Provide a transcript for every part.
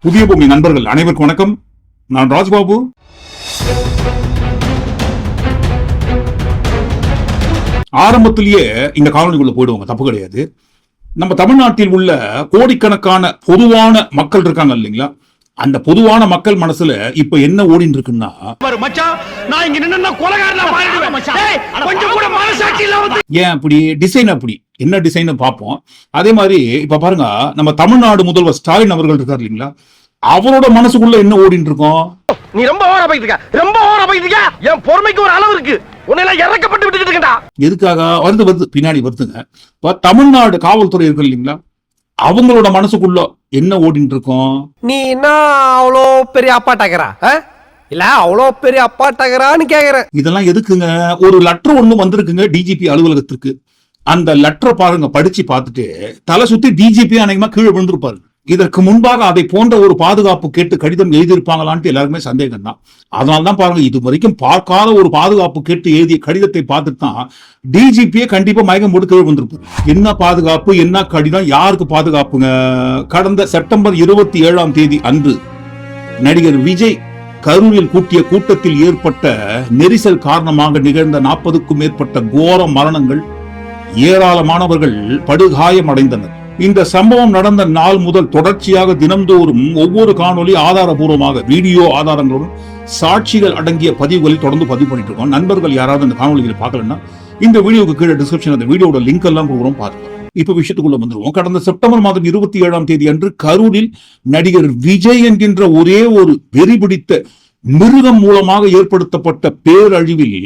புதிய பூமி நண்பர்கள் அனைவருக்கும் வணக்கம். நான் ராஜ்பாபு. ஆரம்பத்திலேயே இந்த காலனிக்குள்ள போயிடுவாங்க தப்பு கிடையாது. நம்ம தமிழ்நாட்டில் உள்ள கோடிக்கணக்கான பொதுவான மக்கள் இருக்காங்க இல்லைங்களா? அந்த பொதுவான மக்கள் மனசுல இப்ப என்ன ஓடின்னு இருக்குன்னா பாரு மச்சான் நான் இங்க நின்னா கொலகாரனா மாறிடுவேன். டேய், கொஞ்சம் கூட மனசாட்சி இல்லாம ஏன் அப்படி? டிசைன் அப்படி. என்ன டிசைன் பார்ப்போம்? அதே மாதிரி இப்ப பாருங்க நம்ம தமிழ்நாடு முதல்வர் ஸ்டாலின் அவர்கள் இருக்கார் இல்லைங்களா? அவரோட மனசுக்குள்ள என்ன ஓடின்னு இருக்கோம் நீ ரொம்ப ஓவரா போயிட்டு இருக்க. ரொம்ப ஓவரா போயிட்டு இருக்க. என் பொறுமைக்கு ஒரு அளவு இருக்கு. உன்னை எல்லாம் இறக்கப்பட்டு விட்டுட்டு இருக்கேன்டா. எதுக்காக? வருது வருது. பின்னாடி வருதுங்க. இப்ப தமிழ்நாடு காவல்துறை இருக்கு இல்லைங்களா? அவங்களோட மனசுக்குள்ள என்ன ஓடிட்டு இருக்கோம் நீ என்ன அவ்வளோ பெரிய அப்பாட்டாக்கிறா இல்ல அவ்வளோ பெரிய அப்பாட்டாகிறான்னு கேக்குறேன். இதெல்லாம் எதுக்குங்க? ஒரு லெட்டர் ஒண்ணு வந்திருக்குங்க டிஜிபி அலுவலகத்திற்கு அந்த லெட்டரை பாருங்க படிச்சு பார்த்துட்டு தலை சுத்தி டிஜிபி அநேகமா கீழே விழுந்திருப்பாரு. இதற்கு முன்பாக அதை போன்ற ஒரு பாதுகாப்பு கேட்டு கடிதம் எழுதியிருப்பாங்களான்ட்டு எல்லாருமே சந்தேகம் தான் அதனால தான் பாருங்க இது வரைக்கும் பார்க்காத ஒரு பாதுகாப்பு கேட்டு எழுதிய கடிதத்தை பார்த்துட்டு தான் டிஜிபியே கண்டிப்பா மயக்கம் போட்டு கீழே வந்திருப்பாரு என்ன பாதுகாப்பு என்ன கடிதம் யாருக்கு பாதுகாப்புங்க? கடந்த செப்டம்பர் இருபத்தி ஏழாம் தேதி அன்று நடிகர் விஜய் கரூரில் கூட்டிய கூட்டத்தில் ஏற்பட்ட நெரிசல் காரணமாக நிகழ்ந்த நாற்பதுக்கும் மேற்பட்ட கோர மரணங்கள் ஏராளமானவர்கள் படுகாயம் அடைந்தனர் இந்த சம்பவம் நடந்த நாள் முதல் தொடர்ச்சியாக தினம்தோறும் ஒவ்வொரு காணொலி ஆதாரபூர்வமாக வீடியோ ஆதாரங்களுடன் சாட்சிகள் அடங்கிய பதிவுகளை தொடர்ந்து பதிவு பண்ணிட்டு இருக்கோம். நண்பர்கள் யாராவது அந்த காணொலிகளை பார்க்கலன்னா இந்த வீடியோக்கு கீழே டிஸ்கிரிப்ஷன் அந்த வீடியோட லிங்க் எல்லாம் கொடுக்குறோம் பாருங்க. இப்ப விஷயத்துக்குள்ள வந்துருவோம். கடந்த செப்டம்பர் மாதம் இருபத்தி ஏழாம் தேதி அன்று கரூரில் நடிகர் விஜய் என்கின்ற ஒரே ஒரு வெறி பிடித்த மிருகம் மூலமாக ஏற்படுத்தப்பட்ட பேரழிவில்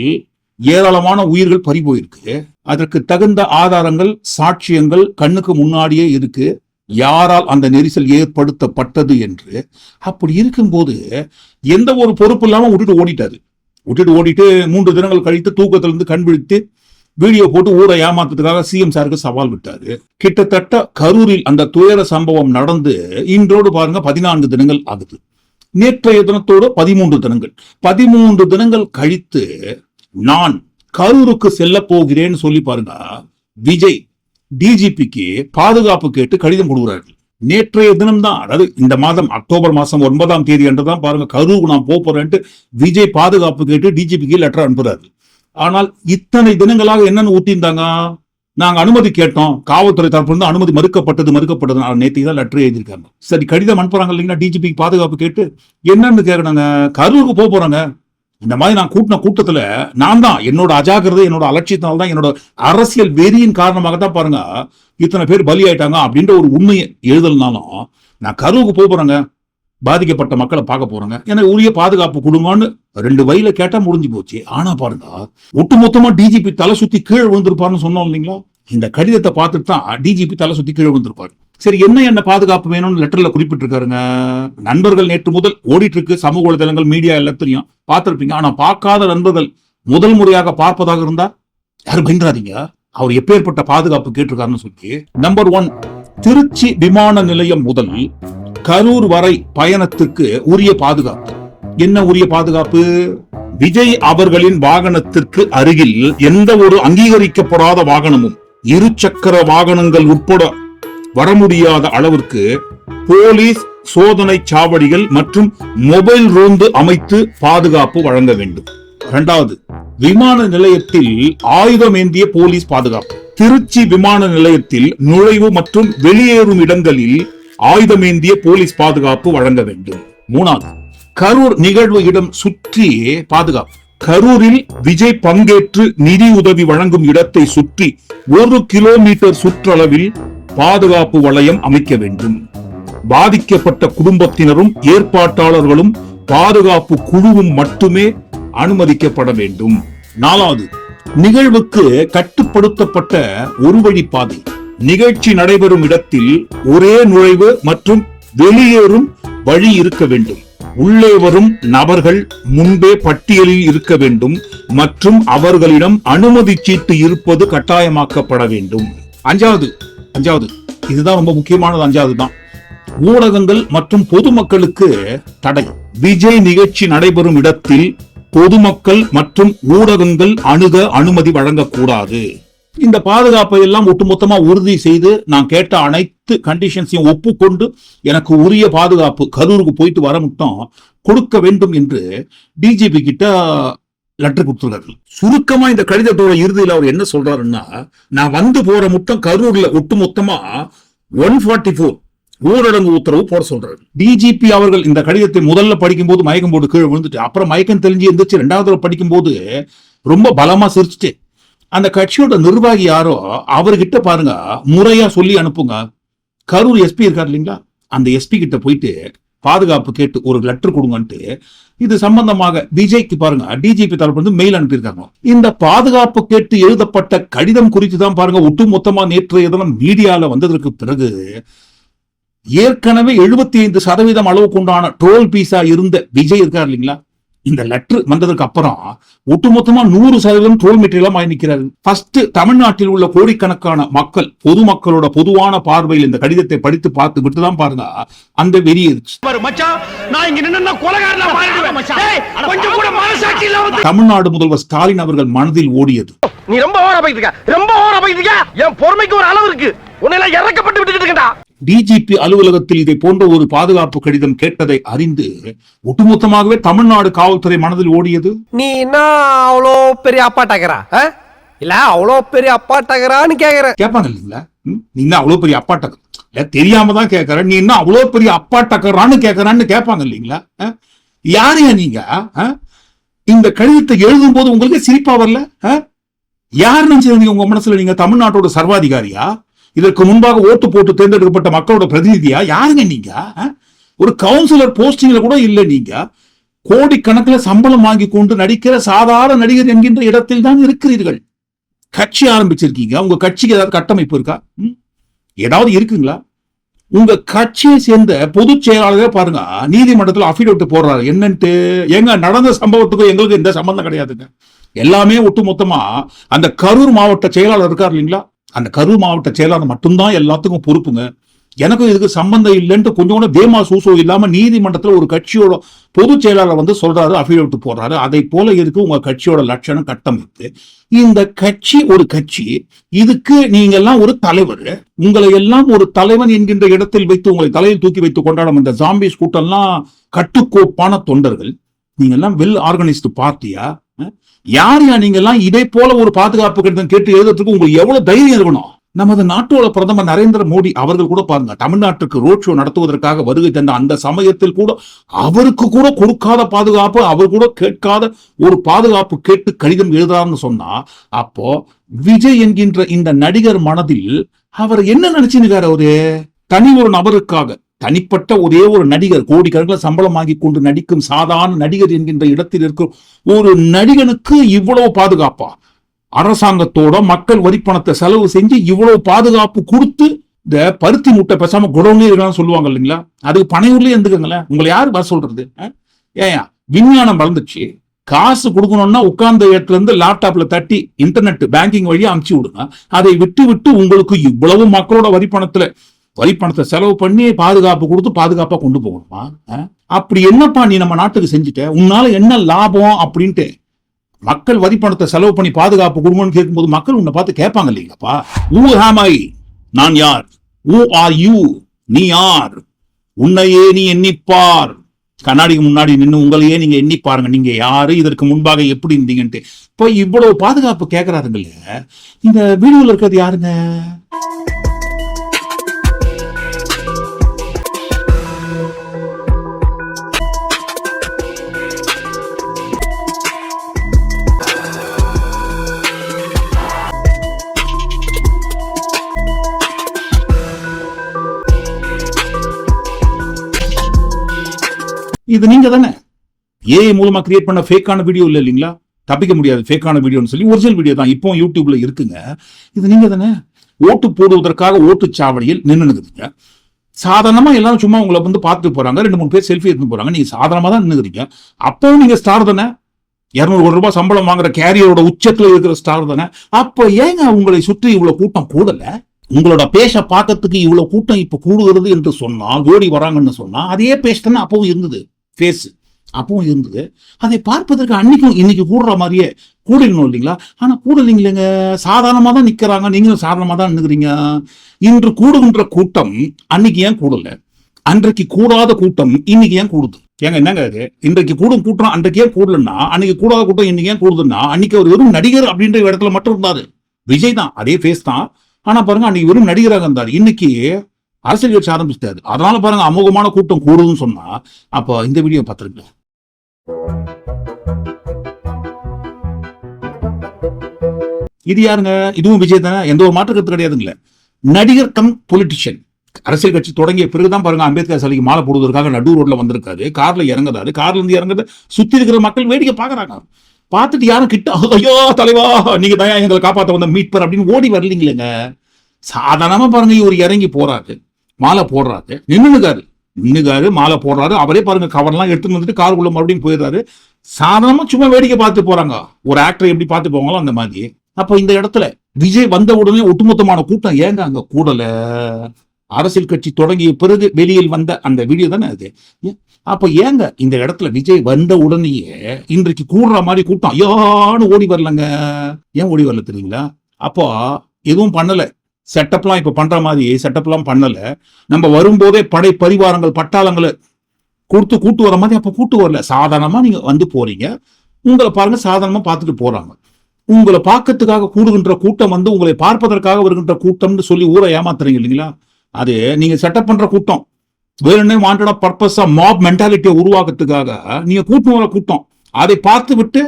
ஏராளமான உயிர்கள் பறி போயிருக்கு அதற்கு தகுந்த ஆதாரங்கள் சாட்சியங்கள் கண்ணுக்கு முன்னாடியே இருக்கு. யாரால் அந்த நெரிசல் ஏற்படுத்தப்பட்டது என்று. அப்படி இருக்கும்போது எந்த ஒரு பொறுப்பு இல்லாமல் விட்டுட்டு ஓடிட்டாரு. விட்டுட்டு ஓடிட்டு மூன்று தினங்கள் கழித்து தூக்கத்திலிருந்து கண் விழித்து வீடியோ போட்டு ஊரை ஏமாத்துறதுக்காக சிஎம் சாருக்கு சவால் விட்டாரு. கிட்டத்தட்ட கரூரில் அந்த துயர சம்பவம் நடந்து இன்றோடு பாருங்க பதினான்கு தினங்கள் ஆகுது. நேற்றைய தினத்தோடு பதிமூன்று தினங்கள். பதிமூன்று தினங்கள் கழித்து நான் கரூருக்கு செல்ல போகிறேன்னு சொல்லி பாருங்க. விஜய் டிஜிபிக்கு பாதுகாப்பு கேட்டு கடிதம் கொடுக்குறார்கள் நேற்றைய தினம்தான் அதாவது இந்த மாதம் அக்டோபர் மாசம் ஒன்பதாம் தேதி என்று தான் பாருங்க கரூருக்கு நான் போறேன்ட்டு விஜய் பாதுகாப்பு கேட்டு டிஜிபிக்கு லெட்டர் அனுப்புறாரு. ஆனால் இத்தனை தினங்களாக என்னன்னு ஊட்டியிருந்தாங்க? நாங்க அனுமதி கேட்டோம். காவல்துறை தரப்புல இருந்து அனுமதி மறுக்கப்பட்டது மறுக்கப்பட்டது நேற்று தான் லெட்டர் எழுதியிருக்காங்க. சரி கடிதம் அனுப்புறாங்க இல்லைங்களா? டிஜிபிக்கு பாதுகாப்பு கேட்டு என்னன்னு கேக்குறாங்க கரூருக்கு போக போறாங்க. இந்த மாதிரி நான் கூட்டின கூட்டத்துல நான் தான் என்னோட அஜாக்கிரதை என்னோட அலட்சியத்தினால தான் என்னோட அரசியல் வெறியின் காரணமாக தான் பாருங்க இத்தனை பேர் பலி ஆயிட்டாங்க அப்படின்ற ஒரு உண்மையை எழுதலனாலும் நான் கருவுக்கு போக போறேங்க. பாதிக்கப்பட்ட மக்களை பார்க்க போறேங்க. எனக்கு உரிய பாதுகாப்பு கொடுங்கன்னு ரெண்டு வயல கேட்டா முடிஞ்சு போச்சு. ஆனா பாருங்க ஒட்டுமொத்தமா டிஜிபி தலை சுத்தி கீழே விழுந்திருப்பாருன்னு சொன்னோம் இல்லைங்களா? இந்த கடிதத்தை பார்த்துட்டு தான் டிஜிபி தலை சுத்தி கீழே விழுந்திருப்பாரு. சரி என்ன என்ன பாதுகாப்பு வேணும்னு லெட்டர்ல குறிப்பிட்டிருக்காருங்க? நண்பர்கள் நேற்று முதல் ஓடிட்டு இருக்கு சமூக வலைதளங்கள் மீடியா எல்லாத்திலையும் பார்த்திருப்பீங்க. ஆனா பார்க்காத நண்பர்கள் முதல் முறையாக பார்ப்பதாக இருந்தா யாரும் பயந்துராதீங்க அவர் எப்பேற்பட்ட பாதுகாப்பு கேட்டிருக்காருன்னு சொல்லி. நம்பர் ஒன் திருச்சி விமான நிலையம் முதல் கரூர் வரை பயணத்துக்கு உரிய பாதுகாப்பு. என்ன உரிய பாதுகாப்பு? விஜய் அவர்களின் வாகனத்திற்கு அருகில் எந்த ஒரு அங்கீகரிக்கப்படாத வாகனமும் இருசக்கர வாகனங்கள் உட்பட வர முடியாத அளவிற்கு போலீஸ் சோதனை சாவடிகள் மற்றும் மொபைல் ரோந்து அமைத்து பாதுகாப்பு வழங்க வேண்டும். இரண்டாவது விமான நிலையத்தில் ஆயுதம் ஏந்திய போலீஸ் பாதுகாப்பு. திருச்சி விமான நிலையத்தில் நுழைவு மற்றும் வெளியேறும் இடங்களில் ஆயுதமேந்திய போலீஸ் பாதுகாப்பு வழங்க வேண்டும். மூணாவது கரூர் நிகழ்வு இடம் சுற்றி பாதுகாப்பு. கரூரில் விஜய் பங்கேற்று நிதி உதவி வழங்கும் இடத்தை சுற்றி ஒரு கிலோமீட்டர் சுற்றளவில் பாதுகாப்பு வளையம் அமைக்க வேண்டும். பாதிக்கப்பட்ட குடும்பத்தினரும் ஏற்பாட்டாளர்களும் பாதுகாப்பு குழுவும் மட்டுமே அனுமதிக்கப்பட வேண்டும். நாலாவது நிகழ்வுக்கு கட்டுப்படுத்தப்பட்ட ஒரு வழி பாதை. நிகழ்ச்சி நடைபெறும் இடத்தில் ஒரே நுழைவு மற்றும் வெளியேறும் வழி இருக்க வேண்டும். உள்ளே வரும் நபர்கள் முன்பே பட்டியலில் இருக்க வேண்டும் மற்றும் அவர்களிடம் அனுமதி சீட்டு இருப்பது கட்டாயமாக்கப்பட வேண்டும். அஞ்சாவது அஞ்சாவது. இதுதான் ரொம்ப முக்கியமானது அஞ்சாவது தான். ஊடகங்கள் மற்றும் பொதுமக்களுக்கு தடை. விஜய் நிகழ்ச்சி நடைபெறும் இடத்தில் பொதுமக்கள் மற்றும் ஊடகங்கள் அணுக அனுமதி வழங்கக்கூடாது. இந்த பாதுகாப்பை எல்லாம் ஒட்டுமொத்தமா உறுதி செய்து நான் கேட்ட அனைத்து கண்டிஷன்ஸையும் ஒப்புக்கொண்டு எனக்கு உரிய பாதுகாப்பு கரூருக்கு போயிட்டு வர மட்டும் கொடுக்க வேண்டும் என்று டிஜிபி கிட்ட லெட்டர் கொடுத்துருக்காரு சுருக்கமா இந்த கடிதத்தோட இறுதியில் அவர் என்ன சொல்றாருன்னா நான் வந்து போற மொத்தம் கரூர்ல ஒட்டுமொத்தமா ஒன் ஃபார்ட்டி ஃபோர் ஊரடங்கு உத்தரவு போட சொல்றாரு. டிஜிபி அவர்கள் இந்த கடிதத்தை முதல்ல படிக்கும்போது மயக்கம் போட்டு கீழே விழுந்துட்டு அப்புறம் மயக்கம் தெளிஞ்சு எந்திரிச்சு ரெண்டாவது தடவை படிக்கும்போது ரொம்ப பலமா சிரிச்சுட்டு அந்த கட்சியோட நிர்வாகி யாரோ அவர்கிட்ட பாருங்க முறையா சொல்லி அனுப்புங்க. கரூர் எஸ்பி இருக்கார் இல்லைங்களா? அந்த எஸ்பி கிட்ட போயிட்டு பாதுகாப்பு கேட்டு ஒரு லெட்டர் கொடுங்கன்ட்டு இது சம்பந்தமாக விஜய்க்கு பாருங்க டிஜிபி தரப்பு வந்து மெயில் அனுப்பியிருக்காங்க. இந்த பாதுகாப்பு கேட்டு எழுதப்பட்ட கடிதம் குறித்து தான் பாருங்க ஒட்டுமொத்தமா நேற்று தினம் மீடியால வந்ததற்கு பிறகு ஏற்கனவே எழுபத்தி ஐந்து சதவீதம் அளவுக்கு உண்டான ட்ரோல் பீஸா இருந்த விஜய் இருக்கார் இல்லைங்களா? இந்த லெட்டர் வந்ததுக்கு அப்புறம் ஒட்டுமொத்தமா நூறு சதவீதம் ட்ரோல் மெட்டீரியலா மாறி நிற்கிறாரு ஃபர்ஸ்ட் தமிழ்நாட்டில் உள்ள கோடிக்கணக்கான மக்கள் பொதுமக்களோட பொதுவான பார்வையில் இந்த கடிதத்தை படித்து பார்த்து விட்டு தான் பாருங்க. அந்த வெறி தமிழ்நாடு முதல்வர் ஸ்டாலின் அவர்கள் மனதில் ஓடியது. நீ ரொம்ப இருக்க. ரொம்ப இருக்க. என் பொறுமைக்கு ஒரு அளவு இருக்கு. உன்னை எல்லாம் இறக்கப்பட்டு விட்டுட்டு இருக்கேன்டா. டிஜிபி அலுவலகத்தில் இதை போன்ற ஒரு பாதுகாப்பு கடிதம் கேட்டதை அறிந்து ஒட்டுமொத்தமாகவே தமிழ்நாடு காவல்துறை மனதில் ஓடியது நீ என்ன அவ்வளோ பெரிய அப்பாட்டாக்கிறா ஆ? இல்ல அவ்வளோ பெரிய அப்பாட்டாக்கிறான்னு கேக்குறேன் கேட்பாங்க இல்லைங்களா ம்? நீ என்ன அவ்வளவு பெரிய அப்பாட்டக்கர் இல்ல தெரியாம தான் கேட்கற நீ என்ன அவ்வளவு பெரிய அப்பாட்டக்கரான்னு கேட்கறான்னு கேட்பாங்க இல்லைங்களா? யாரையா நீங்க? இந்த கடிதத்தை எழுதும் போது உங்களுக்கு சிரிப்பா வரல ஆ? யார் நினைச்சிருந்தீங்க உங்க மனசுல நீங்க தமிழ்நாட்டோட சர்வாதிகாரியா இதற்கு முன்பாக ஓட்டு போட்டு தேர்ந்தெடுக்கப்பட்ட மக்களோட பிரதிநிதியா? யாருங்க நீங்க? ஒரு கவுன்சிலர் போஸ்டிங்ல கூட இல்லை நீங்க. கோடிக்கணக்கில் சம்பளம் வாங்கி கொண்டு நடிக்கிற சாதாரண நடிகர் என்கின்ற இடத்தில் தான் இருக்கிறீர்கள். கட்சி ஆரம்பிச்சிருக்கீங்க. உங்க கட்சிக்கு ஏதாவது கட்டமைப்பு இருக்கா? ம்? ஏதாவது இருக்குங்களா? உங்க கட்சியை சேர்ந்த பொதுச் செயலாளரே பாருங்க. நீதிமன்றத்தில் அஃபிடவிட் போடுறாரு. என்னன்ட்டு? எங்க நடந்த சம்பவத்துக்கும் எங்களுக்கு எந்த சம்பந்தம் கிடையாதுங்க. எல்லாமே ஒட்டுமொத்தமா அந்த கரூர் மாவட்ட செயலாளர் இருக்கார் இல்லைங்களா? அந்த கரூர் மாவட்ட செயலாளர் மட்டும்தான் எல்லாத்துக்கும் பொறுப்புங்க. எனக்கும் இதுக்கு சம்பந்தம் இல்லைன்ட்டு கொஞ்சம் கூட வேமா சூசோ இல்லாம நீதிமன்றத்துல ஒரு கட்சியோட பொதுச் செயலாளர் வந்து சொல்றாரு அஃபிடவிட் போடுறாரு. அதை போல இருக்கு உங்க கட்சியோட லட்சணம் கட்டமைப்பு இந்த கட்சி ஒரு கட்சி. இதுக்கு நீங்க எல்லாம் ஒரு தலைவர். உங்களை எல்லாம் ஒரு தலைவன் என்கின்ற இடத்தில் வைத்து உங்களை தலையில் தூக்கி வைத்து கொண்டாடும் இந்த ஜாம்பிஸ் கூட்டம்லாம் கட்டுக்கோப்பான தொண்டர்கள். நீங்க எல்லாம் வெல் ஆர்கனைஸ்டு பார்ட்டியா? யார் யா நீங்கெல்லாம் இதே போல ஒரு பாதுகாப்பு கடிதம் கேட்டு எழுதுறதுக்கு உங்களுக்கு எவ்வளவு தைரியம் இருக்கணும்? நமது நாட்டோட பிரதமர் நரேந்திர மோடி அவர்கள் கூட பாருங்க தமிழ்நாட்டுக்கு ரோட் ஷோ நடத்துவதற்காக வருகை தந்த அந்த சமயத்தில் கூட அவருக்கு கூட கொடுக்காத பாதுகாப்பு அவர் கூட கேட்காத ஒரு பாதுகாப்பு கேட்டு கடிதம் எழுதுறாருன்னு சொன்னா அப்போ விஜய் என்கின்ற இந்த நடிகர் மனதில் அவர் என்ன நினைச்சுன்னு அவரு? தனி ஒரு நபருக்காக. தனிப்பட்ட ஒரே ஒரு நடிகர் கோடிக்கணக்கில் சம்பளம் வாங்கி கொண்டு நடிக்கும் சாதாரண நடிகர் என்கின்ற இடத்தில் இருக்கும் ஒரு நடிகனுக்கு இவ்வளவு பாதுகாப்பா? அரசாங்கத்தோட மக்கள் வரி பணத்தை செலவு செஞ்சு இவ்வளவு பாதுகாப்பு கொடுத்து இந்த பருத்தி முட்டை பேசாம குடோனே இருக்கலாம் சொல்லுவாங்க இல்லைங்களா? அதுக்கு பனையூர்லயே இருந்துக்கங்களேன். உங்களை யாரு வர சொல்றது? ஏன் விஞ்ஞானம் வளர்ந்துச்சு காசு கொடுக்கணும்னா உட்கார்ந்த இடத்துல இருந்து லேப்டாப்ல தட்டி இன்டர்நெட் பேங்கிங் வழியா அமுச்சு விடுங்க. அதை விட்டு விட்டு உங்களுக்கு இவ்வளவு மக்களோட வரி பணத்துல வரி பணத்தை செலவு பண்ணி பாதுகாப்பு கொடுத்து பாதுகாப்பா கொண்டு போகணுமா? அப்படி என்னப்பா நீ நம்ம நாட்டுக்கு செஞ்சுட்ட? உன்னால என்ன லாபம் அப்படின்ட்டு மக்கள் வரி பணத்தை செலவு பண்ணி பாதுகாப்பு கொடுங்கன்னு கேட்கும்போது மக்கள் உன்னை பார்த்து கேட்பாங்க இல்லைங்கப்பா ஊ ஹாமை நான் யார்? ஊ ஆர் யூ நீ யார்? உன்னையே நீ எண்ணிப்பார். கண்ணாடிக்கு முன்னாடி நின்று உங்களையே நீங்க எண்ணி பாருங்க நீங்க யாரு? இதற்கு முன்பாக எப்படி இருந்தீங்கன்ட்டு. இப்போ இவ்வளவு பாதுகாப்பு கேட்கறாருங்கல்ல இந்த வீடியோல இருக்கிறது யாருங்க? இது நீங்க தானே ஏஐ மூலமா கிரியேட் பண்ண ஃபேக்கான வீடியோ இல்லை இல்லைங்களா? தப்பிக்க முடியாது ஃபேக்கான வீடியோன்னு சொல்லி ஒரிஜினல் வீடியோ தான். இப்போ யூடியூப்ல இருக்குங்க. இது நீங்க தானே ஓட்டு போடுவதற்காக ஓட்டுச்சாவடியில் நின்று நிற்குதுங்க சாதாரணமா எல்லாரும் சும்மா உங்களை வந்து பார்த்துட்டு போறாங்க. ரெண்டு மூணு பேர் செல்ஃபி எடுத்து போறாங்க. நீங்க சாதாரணமா தான் நின்னுக்கிறீங்க அப்பவும் நீங்க ஸ்டார் தானே? இரநூறு கோடி ரூபாய் சம்பளம் வாங்குற கேரியரோட உச்சத்துல இருக்கிற ஸ்டார் தானே? அப்ப ஏங்க உங்களை சுற்றி இவ்வளவு கூட்டம் கூடல? உங்களோட பேச பார்க்கறதுக்கு இவ்வளவு கூட்டம் இப்ப கூடுகிறது என்று சொன்னால் ஓடி வராங்கன்னு சொன்னா அதே பேஷ் தானே அப்பவும் இருந்தது. ஃபேஸ் அப்பவும் இருந்தது. அதை பார்ப்பதற்கு அன்னைக்கும் இன்னைக்கு கூடுற மாதிரியே கூடணும் இல்லைங்களா? ஆனா இல்லைங்க சாதாரணமாக தான் நிக்கிறாங்க. நீங்களும் சாதாரணமாக தான் நிற்கிறீங்க இன்று கூடுகின்ற கூட்டம் அன்னைக்கு ஏன் கூடல? அன்றைக்கு கூடாத கூட்டம் இன்னைக்கு ஏன் கூடுது? ஏங்க என்னங்க அது இன்றைக்கு கூடும் கூட்டம் அன்றைக்கு ஏன் கூடலன்னா அன்னைக்கு கூடாத கூட்டம் இன்னைக்கு ஏன் கூடுதுன்னா அன்னைக்கு அவர் வெறும் நடிகர் அப்படின்ற இடத்துல மட்டும் இருந்தாரு. விஜய் தான். அதே ஃபேஸ் தான். ஆனா பாருங்க அன்னைக்கு வெறும் நடிகராக இருந்தார். இன்னைக்கு அரசியல் கட்சி ஆரம்பிச்சிட்டாரு. அதனால பாருங்க அமோகமான கூட்டம் கூடுதுன்னு சொன்னா அப்போ இந்த வீடியோ பார்த்துருங்க இது யாருங்க? இதுவும் விஜய் தானே? எந்த ஒரு மாற்று கருத்து கிடையாதுங்களே. நடிகர் கம் பொலிட்டிஷியன் அரசியல் கட்சி தொடங்கிய பிறகுதான் பாருங்க அம்பேத்கர் சிலைக்கு மாலை போடுவதற்காக நடு ரோட்ல வந்திருக்காரு. கார்ல இறங்குறாரு. கார்ல இருந்து இறங்குறது சுத்தி இருக்கிற மக்கள் வேடிக்கை பாக்குறாங்க பார்த்துட்டு யாரும் கிட்ட ஐயோ தலைவா நீங்க தயா எங்களை காப்பாத்த வந்த மீட்பர் அப்படின்னு ஓடி வரலீங்களேங்க. சாதாரணமா பாருங்க இவர் இறங்கி போறாரு. மாலை போடுறாரு. நின்னுக்காரு நின்னுக்காரு மாலை போடுறாரு. அவரே பாருங்க கவர்லாம் எடுத்துன்னு வந்துட்டு காருக்குள்ள மறுபடியும் போயிடுறாரு. சாதாரணமா சும்மா வேடிக்கை பார்த்து போறாங்க. ஒரு ஆக்டர் எப்படி பார்த்து போவாங்களோ அந்த மாதிரி. அப்ப இந்த இடத்துல விஜய் வந்த உடனே ஒட்டுமொத்தமான கூட்டம் ஏங்க அங்க கூடல? அரசியல் கட்சி தொடங்கிய பிறகு வெளியில் வந்த அந்த வீடியோ தானே அது? ஏ- அப்ப ஏங்க இந்த இடத்துல விஜய் வந்த உடனேயே இன்றைக்கு கூடுற மாதிரி கூட்டம்? ஐயான்னு ஓடி வரலங்க. ஏன் ஓடி வரல தெரியுங்களா? அப்போ எதுவும் பண்ணல. செட்டப்லாம் இப்போ பண்ற மாதிரி செட்டப்லாம் பண்ணல. நம்ம வரும்போதே படை பரிவாரங்கள் பட்டாளங்களை கொடுத்து கூட்டு வர மாதிரி அப்போ கூட்டு வரல. சாதாரணமாக நீங்கள் வந்து போறீங்க. உங்களை பாருங்க சாதாரணமாக பார்த்துட்டு போறாங்க. உங்களை பார்க்கறதுக்காக கூடுகின்ற கூட்டம் வந்து உங்களை பார்ப்பதற்காக வருகின்ற கூட்டம்னு சொல்லி ஊரை ஏமாத்துறீங்க இல்லைங்களா? அது நீங்கள் செட்டப் பண்ற கூட்டம். வேணும்னே வாண்டடா பர்பஸா மாப் மென்டாலிட்டியை உருவாக்குறதுக்காக நீங்கள் கூட்டம் வர கூட்டம். அதை பார்த்து விட்டு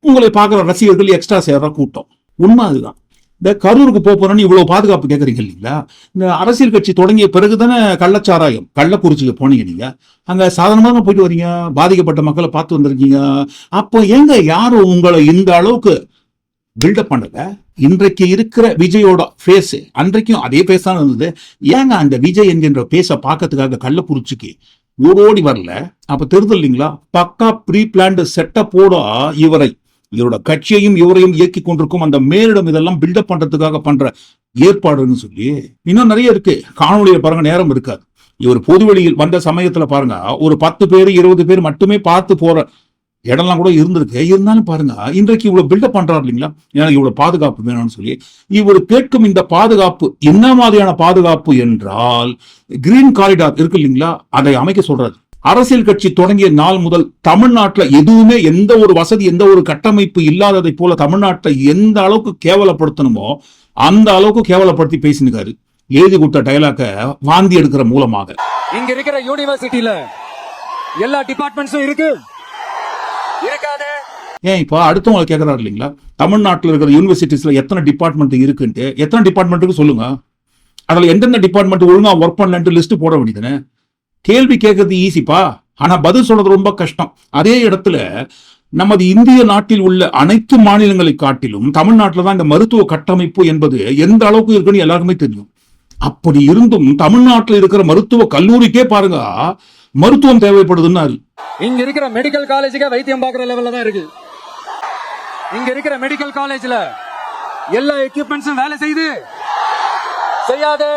உங்களை பார்க்குற ரசிகர்கள் எக்ஸ்ட்ரா சேர்ற கூட்டம். உண்மை அதுதான். இந்த கரூருக்கு போறோம்னு இவ்வளவு பாதுகாப்பு கேட்குறீங்க இல்லைங்களா? இந்த அரசியல் கட்சி தொடங்கிய பிறகு தானே கள்ளச்சாராயம் கள்ளக்குறிச்சிக்கு போனீங்க நீங்க. அங்க சாதாரணமாக போயிட்டு வரீங்க பாதிக்கப்பட்ட மக்களை பார்த்து வந்திருக்கீங்க. அப்போ ஏங்க யாரும் உங்களை இந்த அளவுக்கு பில்டப் பண்ணல? இன்றைக்கு இருக்கிற விஜயோட ஃபேஸ் அன்றைக்கும் அதே ஃபேஸ் தான் இருந்தது. ஏங்க அந்த விஜய் என்கின்ற பேச பார்க்கறதுக்காக கள்ளக்குறிச்சிக்கு ஓடோடி வரல? அப்ப தெரிதல் இல்லைங்களா? பக்கா ப்ரீ பிளான்டு செட்டப்போட இவரை இவரோட கட்சியையும் இவரையும் இயக்கி கொண்டிருக்கும் அந்த மேலிடம் இதெல்லாம் பில்டப் பண்றதுக்காக பண்ற ஏற்பாடுன்னு சொல்லி இன்னும் நிறைய இருக்கு. காணொலியில பாருங்க நேரம் இருக்காது. இவர் பொதுவெளியில் வந்த சமயத்துல பாருங்க ஒரு பத்து பேர் இருபது பேர் மட்டுமே பார்த்து போற இடம்லாம் கூட இருந்திருக்கு. இருந்தாலும் பாருங்க இன்றைக்கு இவ்வளவு பில்டப் பண்றாரு இல்லைங்களா? எனக்கு இவ்வளவு பாதுகாப்பு வேணும்னு சொல்லி. இவர் கேட்கும் இந்த பாதுகாப்பு என்ன மாதிரியான பாதுகாப்பு என்றால் கிரீன் காரிடார் இருக்கு இல்லைங்களா? அதை அமைக்க சொல்றாரு. அரசியல் கட்சி தொடங்கிய நாள் முதல் தமிழ்நாட்டுல எதுவுமே எந்த ஒரு வசதி எந்த ஒரு கட்டமைப்பு இல்லாததை போல தமிழ்நாட்டை எந்த அளவுக்கு கேவலப்படுத்தணுமோ அந்த அளவுக்கு கேவலப்படுத்தி பேசினுக்காரு. எழுதி கொடுத்த டயலாக்க வாந்தி எடுக்கிற மூலமாக. இங்க இருக்கிற யூனிவர்சிட்டியில எல்லா டிபார்ட்மெண்ட்ஸும் இருக்கு. இருக்காது. ஏன் இப்போ அடுத்தவங்களை கேட்கறாரு இல்லைங்களா? தமிழ்நாட்டில் இருக்கிற யூனிவர்சிட்டிஸ்ல எத்தனை டிபார்ட்மெண்ட் இருக்குன்ட்டு எத்தனை டிபார்ட்மெண்ட்டுக்கு சொல்லுங்க. அதுல எந்தெந்த டிபார்ட்மெண்ட் ஒழுங்கா ஒர்க் பண்ணலன்ட்டு லிஸ்ட் போட வேண்டியதுன்னு கேள்வி கேட்கறது ஈஸிப்பா ஆனா பதில் சொல்றது ரொம்ப கஷ்டம். அதே இடத்துல நமது இந்திய நாட்டில் உள்ள அனைத்து மாநிலங்களை காட்டிலும் தமிழ்நாட்டில் தான் இந்த மருத்துவ கட்டமைப்பு என்பது எந்த அளவுக்கு இருக்குன்னு எல்லாருக்குமே தெரியும். அப்படி இருந்தும் தமிழ்நாட்டில் இருக்கிற மருத்துவ கல்லூரிக்கே பாருங்க மருத்துவம் தேவைப்படுதுன்னாரு. இங்க இருக்கிற மெடிக்கல் காலேஜுக்கே வைத்தியம் பார்க்குற லெவல்ல தான் இருக்கு. இங்க இருக்கிற மெடிக்கல் காலேஜ்ல எல்லா எக்யூப்மெண்ட்ஸும் வேலை செய்யுது செய்யாது.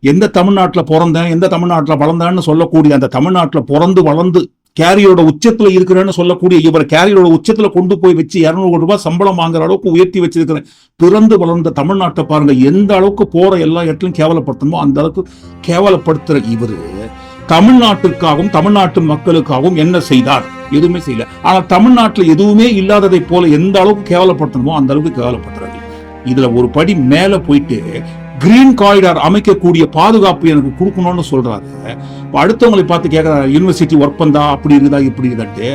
எந்த தமிழ்நாட்டுல பிறந்தேன் எந்த தமிழ்நாட்டுல வளர்ந்தேன்னு சொல்லக்கூடிய அந்த தமிழ்நாட்டுல பிறந்து வளர்ந்து கேரியோட உச்சத்துல இருக்கிறேன்னு சொல்லக்கூடிய இவர் கேரியோட உச்சத்துல கொண்டு போய் வச்சு இரநூறு கோடி ரூபாய் சம்பளம் வாங்குற அளவுக்கு உயர்த்தி வச்சிருக்கிறேன். பிறந்து வளர்ந்த தமிழ்நாட்டை பாருங்க எந்த அளவுக்கு போற எல்லா இடத்துலையும் கேவலப்படுத்தணுமோ அந்த அளவுக்கு கேவலப்படுத்துற இவரு தமிழ்நாட்டுக்காகவும் தமிழ்நாட்டு மக்களுக்காகவும் என்ன செய்தார்? எதுவுமே செய்யல. ஆனா தமிழ்நாட்டுல எதுவுமே இல்லாததை போல எந்த அளவுக்கு கேவலப்படுத்தணுமோ அந்த அளவுக்கு கேவலப்படுத்துறாரு. இதுல ஒரு படி மேல போயிட்டு கிரீன் காரிடார் அமைக்கக்கூடிய பாதுகாப்பு எனக்கு கொடுக்கணும்னு சொல்றாரு. அடுத்தவங்களை பார்த்து கேட்கறாரு யூனிவர்சிட்டி ஒர்க் பண்ணா அப்படி இருக்குதா? இப்படி இருக்குதான்ட்டு.